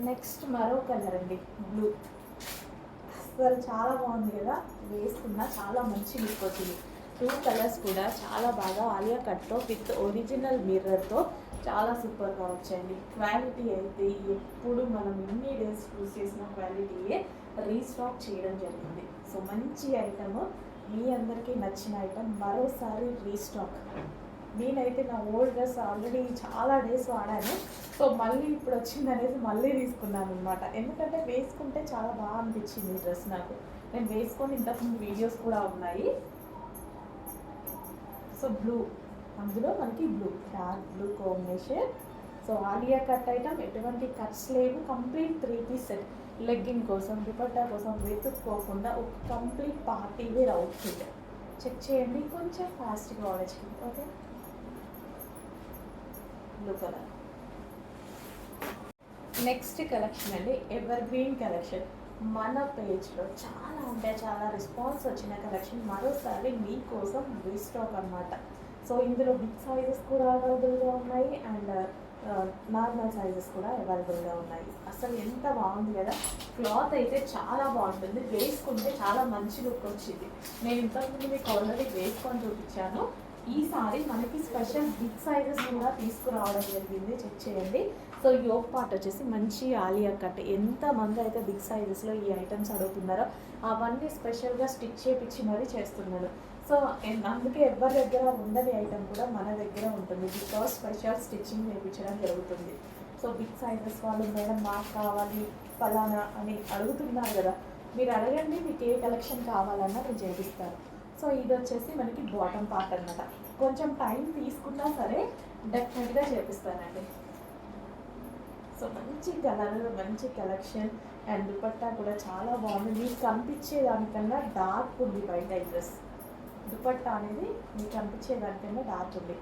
Next మరో colour అండి blue. అసలు చాలా బాగుంది కదా? వేసుకున్న చాలా మంచి లుక్ వచ్చింది. టూ కలర్స్ కూడా చాలా బాగా ఆలియా కట్తో విత్ ఒరిజినల్ మిర్రర్తో చాలా సూపర్గా వచ్చాయండి. క్వాలిటీ అయితే ఎప్పుడు మనం ఎన్ని డేస్ యూస్ చేసిన క్వాలిటీయే రీస్టాక్ చేయడం జరిగింది. సో మంచి ఐటమ్ మీ అందరికీ నచ్చిన ఐటమ్ మరోసారి రీస్టాక్ నేనైతే నా ఓల్డ్ డ్రెస్ ఆల్రెడీ చాలా డేస్ వాడాను. సో మళ్ళీ ఇప్పుడు వచ్చింది అనేది మళ్ళీ తీసుకున్నాను అనమాట ఎందుకంటే వేసుకుంటే చాలా బాగా అనిపించింది ఈ డ్రెస్ నాకు. నేను వేసుకొని ఇంతకుముందు వీడియోస్ కూడా ఉన్నాయి. సో బ్లూ అందులో మనకి blue dark blue combination. So Alia cut item ఎటువంటి కట్స్ లేవు. Complete three piece set. Legging కోసం దుపట్టా కోసం వెతుక్కోకుండా ఒక complete party wear outfit. Check చేయండి. కొంచెం ఫాస్ట్గా వాడచ్చు. Okay? Blue colour next collection అండి ఎవర్ గ్రీన్ కలెక్షన్ మన పేజ్లో చాలా అంటే చాలా రెస్పాన్స్ వచ్చిన కలెక్షన్ మరోసారి మీకోసం రీస్టాక్ అన్నమాట. సో ఇందులో బిగ్ సైజెస్ కూడా అవైలబుల్గా ఉన్నాయి అండ్ నార్మల్ సైజెస్ కూడా అవైలబుల్గా ఉన్నాయి. అసలు ఎంత బాగుంది కదా? క్లాత్ అయితే చాలా బాగుంటుంది. వేసుకుంటే చాలా మంచి లుక్ వచ్చింది. నేను ఇంతకుముందు మీకు ఆల్రెడీ వేసుకొని చూపించాను. ఈసారి మనకి స్పెషల్ బిగ్ సైజెస్ కూడా తీసుకురావడం జరిగింది. చెక్ చేయండి. సో యోగ్ పార్ట్ వచ్చేసి మంచి ఆలియా కట్. ఎంతమంది అయితే బిగ్ సైజెస్లో ఈ ఐటమ్స్ అడుగుతున్నారో అవన్నీ స్పెషల్గా స్టిచ్ చేపించి మరీ చేస్తున్నారు. సో అందుకే ఎవరి దగ్గర ఉండని ఐటమ్ కూడా మన దగ్గర ఉంటుంది. బికాస్ స్పెషల్ స్టిచ్చింగ్ చేయించడం జరుగుతుంది. సో బిగ్ సైజెస్ వాళ్ళు మేడం మాకు కావాలి ఫలానా అని అడుగుతున్నారు కదా. మీరు అడగండి మీకు ఏ కలెక్షన్ కావాలన్నా నేను చేపిస్తాను. సో ఇది వచ్చేసి మనకి బాటమ్ పార్ట్ అన్నమాట. కొంచెం టైం తీసుకున్నా సరే డెఫినెట్గా చేపిస్తానండి. సో మంచి కలర్ మంచి కలెక్షన్ అండ్ దుపట్టా కూడా చాలా బాగుంది. మీకు కనిపించే దానికన్నా డార్క్ ఉంది బయట ఈ డ్రెస్ దుపట్టా అనేది మీకు కనిపించే దానికన్నా డార్క్ ఉంది.